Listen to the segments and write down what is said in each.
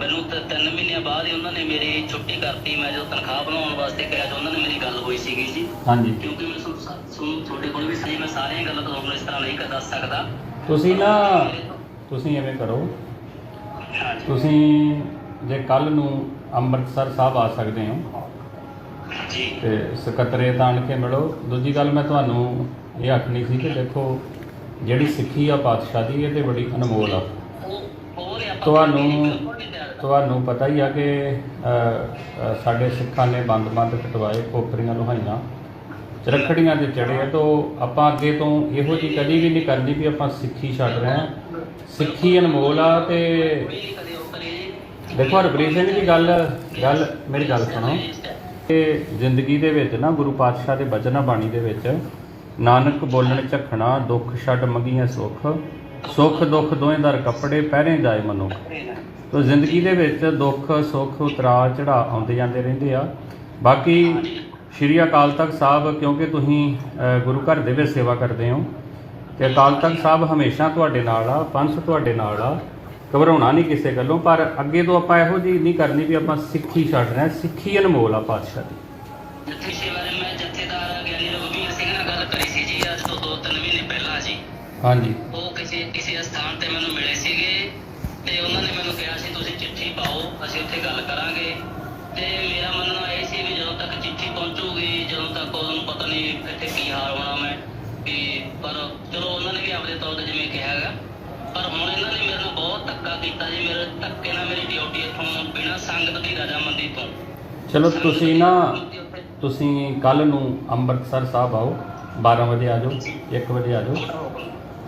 ਮੈਨੂੰ ਤਾਂ ਤਿੰਨ ਮਹੀਨਿਆਂ ਬਾਅਦ ਹੀ ਉਹਨਾਂ ਨੇ ਮੇਰੀ ਛੁੱਟੀ ਕਰਤੀ। ਮੈਂ ਜਦੋਂ ਤਨਖਾਹ ਬਣਾਉਣ ਵਾਸਤੇ ਕਿਹਾ ਤਾਂ ਉਹਨਾਂ ਨੇ ਮੇਰੀ ਗੱਲ ਹੋਈ ਸੀਗੀ ਜੀ। ਹਾਂਜੀ। ਕਿਉਂਕਿ ਮੈਂ ਤੁਹਾਨੂੰ ਤੁਹਾਡੇ ਕੋਲ ਵੀ ਸਹੀ ਮੈਂ ਸਾਰੀਆਂ ਗੱਲਾਂ ਤੁਹਾਨੂੰ ਇਸ ਤਰ੍ਹਾਂ ਨਹੀਂ ਦੱਸ ਸਕਦਾ। ਤੁਸੀਂ ਨਾ ਤੁਸੀਂ ਐਵੇਂ ਕਰੋ। ਤੁਸੀਂ ਜੇ ਕੱਲ ਨੂੰ ਅੰਮ੍ਰਿਤਸਰ ਸਾਹਿਬ ਆ ਸਕਦੇ ਹੋ ਜੀ। ਤੇ ਸਕੱਤਰੇਤ ਆਣ ਕੇ ਮਿਲੋ। ਦੂਜੀ ਗੱਲ ਮੈਂ ਤੁਹਾਨੂੰ ਇਹ ਆਖਣੀ ਸੀ ਕਿ ਦੇਖੋ ਜਿਹੜੀ ਸਿੱਖੀ ਆ ਪਾਤਸ਼ਾਹ ਦੀ ਇਹ ਤੇ ਬੜੀ ਅਨਮੋਲ ਆ। ਤੁਹਾਨੂੰ। ਤੁਹਾਨੂੰ ਪਤਾ ਹੀ ਆ ਕਿ ਸਾਡੇ ਸਿੱਖਾਂ ਨੇ ਬੰਦ-ਬੰਦ ਕਟਵਾਏ ਖੋਪਰੀਆਂ ਲੋਹਾਈਆਂ, ਚਰਖੜੀਆਂ ਤੇ ਚੜੇ ਆ, ਤੋਂ ਆਪਾਂ ਅੱਗੇ ਤੋਂ ਇਹੋ ਜਿਹੀ ਕਦੀ ਵੀ ਨਹੀਂ ਕਰਨੀ ਵੀ ਆਪਾਂ ਸਿੱਖੀ ਛੱਡ ਰਹੇ ਹਾਂ। ਸਿੱਖੀ ਅਨਮੋਲ ਆ ਤੇ ਦੇਖੋ ਹਰਪ੍ਰੀਤ ਸਿੰਘ ਦੀ ਗੱਲ ਗੱਲ, ਮੇਰੀ ਗੱਲ ਸੁਣੋ। ਕਿ ਜ਼ਿੰਦਗੀ ਦੇ ਵਿੱਚ ਨਾ, ਗੁਰੂ ਪਾਤਸ਼ਾਹ ਦੇ ਬਚਨਾਂ ਬਾਣੀ ਦੇ ਵਿੱਚ, ਨਾਨਕ ਬੋਲਣ ਝਖਣਾ, ਦੁੱਖ ਛੱਡ ਮੰਗੀਆਂ ਸੁੱਖ ਸੁੱਖ ਦੁੱਖ ਦੋਵੇਂ ਦਰ ਕੱਪੜੇ ਪਹਿਰੇ ਜਾਏ ਮਨੁੱਖ। ਤੋ ਜ਼ਿੰਦਗੀ ਦੇ ਵਿੱਚ ਦੁੱਖ, ਸੁੱਖ, ਉਤਰਾਅ ਚੜਾ ਆਉਂਦੇ ਜਾਂਦੇ ਰਹਿੰਦੇ ਆ। ਬਾਕੀ ਸ਼੍ਰੀ ਅਕਾਲ ਤਖਤ ਸਾਹਿਬ, ਕਿਉਂਕਿ ਤੁਸੀਂ ਗੁਰੂ ਘਰ ਦੇ ਵਿੱਚ ਸੇਵਾ ਕਰਦੇ ਹੋ, ਤੇ ਅਕਾਲ ਤਖਤ ਸਾਹਿਬ ਹਮੇਸ਼ਾ ਤੁਹਾਡੇ ਨਾਲ ਆ, ਪੰਥ ਤੁਹਾਡੇ ਨਾਲ ਆ। ਘਬਰਾਉਣਾ ਨਹੀਂ ਕਿਸੇ ਗੱਲੋਂ, ਪਰ ਅੱਗੇ ਤੋਂ ਆਪਾਂ ਇਹੋ ਜਿਹੀ ਨਹੀਂ ਕਰਨੀ ਵੀ ਆਪਾਂ ਸਿੱਖੀ ਛੱਡ ਰਹੇ ਸਿੱਖੀ ਅਨਮੋਲ ਆ ਪਾਤਸ਼ਾਹ ਦੀ। ਜੱਥੇ ਸੇਵਾਰੇ ਮੈਂ ਜਥੇਦਾਰ ਗਿਆਨੀ ਰਘੁਵੀਰ ਸਿੰਘ ਨਾਲ ਗੱਲ ਕਰੀ ਸੀ ਜੀ, ਅੱਜ ਤੋਂ 2-3 ਮਹੀਨੇ ਪਹਿਲਾਂ ਜੀ। ਹਾਂਜੀ। ਉਹ ਕਿਸੇ ਕਿਸੇ ਸਥਾਨ ਤੇ ਮੈਨੂੰ ਮਿਲੇ ਸੀਗੇ ਤੇ ਉਹਨਾਂ ਨੇ ਮੈਨੂੰ ਕਿਹਾ ਸੀ ਤੁਸੀਂ ਚਿੱਠੀ ਪਾਓ ਅਸੀਂ ਉੱਥੇ ਗੱਲ ਕਰਾਂਗੇ। ਤੇ ਮੇਰਾ ਮੰਨਣਾ ਇਹ ਸੀ ਵੀ ਜਦੋਂ ਤੱਕ ਚਿੱਠੀ ਪਹੁੰਚੂਗੀ ਜਦੋਂ ਤੱਕ ਉਹਨੂੰ ਪਤਾ ਨਹੀਂ ਇੱਥੇ ਕੀ ਹਾਲ ਹੋਣਾ ਮੈਂ ਵੀ ਪਰ ਚਲੋ ਉਹਨਾਂ ਨੇ ਵੀ ਆਪਦੇ ਤੌਰ ਤੇ ਜਿਵੇਂ ਕਿਹਾ ਹੈਗਾ। ਪਰ ਹੁਣ ਇਹਨਾਂ ਨੇ ਮੇਰੇ ਨਾਲ ਬਹੁਤ ਧੱਕਾ ਕੀਤਾ ਜੀ ਮੇਰੇ ਧੱਕੇ ਨਾਲ ਮੇਰੀ ਡਿਊਟੀ ਇੱਥੋਂ ਬਿਨਾਂ ਸੰਗਤ ਦੀ ਰਜਾਮੰਦੀ ਤੋਂ। ਚਲੋ ਤੁਸੀਂ ਨਾ ਤੁਸੀਂ ਕੱਲ ਨੂੰ ਅੰਮ੍ਰਿਤਸਰ ਸਾਹਿਬ ਆਓ 12 ਵਜੇ ਆ ਜਾਓ 1 ਵਜੇ ਆ ਜਾਓ।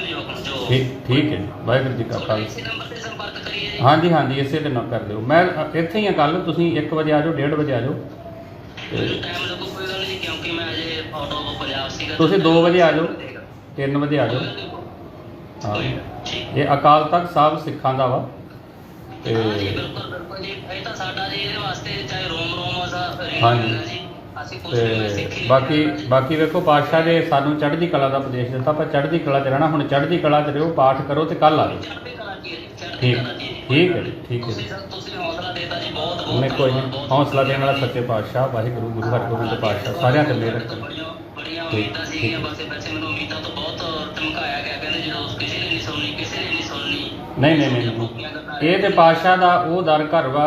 ਹੁਕਮ ਜੀ ਹੁਕਮ ਜੋ ਠੀਕ ਠੀਕ ਹੈ ਜੀ। ਵਾਹਿਗੁਰੂ ਜੀ ਕਾ ਖਾਲਸਾ। ਇਸੇ ਨੰਬਰ ਤੇ ਸੰਪਰਕ ਕਰੀਏ ਜੀ। ਹਾਂਜੀ ਹਾਂਜੀ ਇਸੇ ਦੇ ਨਾਲ ਕਰ ਲਿਓ ਮੈਂ ਅ, ਇੱਥੇ ਹੀ ਆ ਕੱਲ ਤੁਸੀਂ 1 ਵਜੇ ਆ ਜਾਓ 1:30 ਵਜੇ ਆ ਜਾਓ। ਮੈਨੂੰ ਟਾਈਮ ਲੱਗੂ ਕੋਈ ਗੱਲ ਨਹੀਂ ਕਿਉਂਕਿ ਮੈਂ ਅਜੇ ਆਟੋ ਤੋਂ ਪੰਜਾਬ ਸੀਗਾ ਤੁਸੀਂ 2 ਵਜੇ ਆ ਜਾਓ 3 ਵਜੇ ਆ ਜਾਓ। ਹਾਂ। ਠੀਕ। ਇਹ ਅਕਾਲ ਤਖਤ ਸਾਹਿਬ ਸਿੱਖਾਂ ਦਾ ਵਾ। ਤੇ ਹਾਂ ਜੀ ਬਿਲਕੁਲ ਬਿਲਕੁਲ ਜੀ। ਇਹ ਤਾਂ ਸਾਡਾ ਜੀ ਇਹਦੇ ਵਾਸਤੇ ਚਾਹੇ ਰੋਮ ਰੋਮ ਅਸਾ ਹਾਂਜੀ। ਜੀ। ਤੇ ਬਾਕੀ ਬਾਕੀ ਵੇਖੋ ਪਾਤਸ਼ਾਹ ਨੇ ਸਾਨੂੰ ਚੜ੍ਹਦੀ ਕਲਾ ਦਾ ਉਪਦੇਸ਼ ਦਿੱਤਾ ਪਰ ਚੜ੍ਹਦੀ ਕਲਾ 'ਚ ਰਹਿਣਾ ਹੁਣ ਚੜ੍ਹਦੀ ਕਲਾ 'ਚ ਰਹੋ ਪਾਠ ਕਰੋ ਤੇ ਕੱਲ ਆ ਜਾਓ। ਚੜ੍ਹਦੀ ਕਲਾ ਕੀ ਹੈ ਜੀ? ਚੜ੍ਹਦੀ ਠੀਕ ਠੀਕ ਹੈ ਠੀਕ ਹੈ ਜੀ। ਤੁਸੀਂ ਤੁਸੀਂ ਹੌਸਲਾ ਦੇਤਾ ਜੀ ਬਹੁਤ ਬਹੁਤ ਉਹਨੇ ਕੋਈ ਨਹੀਂ ਹੌਸਲਾ ਦੇਣ ਵਾਲਾ ਸੱਚੇ ਪਾਤਸ਼ਾਹ ਵਾਹਿਗੁਰੂ ਗੁਰੂ ਹਰਗੋਬਿੰਦ ਪਾਤਸ਼ਾਹ ਸਾਰਿਆਂ ਤੇ ਮਿਹਰ ਰੱਖਣ। ਬੜੀਆਂ ਉਮੀਦਾਂ। ਸੀਗੀਆਂ ਬਸ ਵੈਸੇ ਮੈਨੂੰ ਉਮੀਦਾਂ ਤੋਂ ਬਹੁਤ ਧਮਕਾਇਆ ਗਿਆ ਕਹਿੰਦੇ ਜਦੋਂ ਕਿਸੇ ਨੇ ਨਹੀਂ ਸੁਣਨੀ ਕਿਸੇ ਨੇ ਨਹੀਂ ਸੁਣਨੀ। ਨਹੀਂ ਨਹੀਂ ਨਹੀਂ ਨਹੀਂ। ਇਹ ਤੇ ਪਾਤਸ਼ਾਹ ਦਾ ਉਹ ਦਰ ਘਰ ਵਾ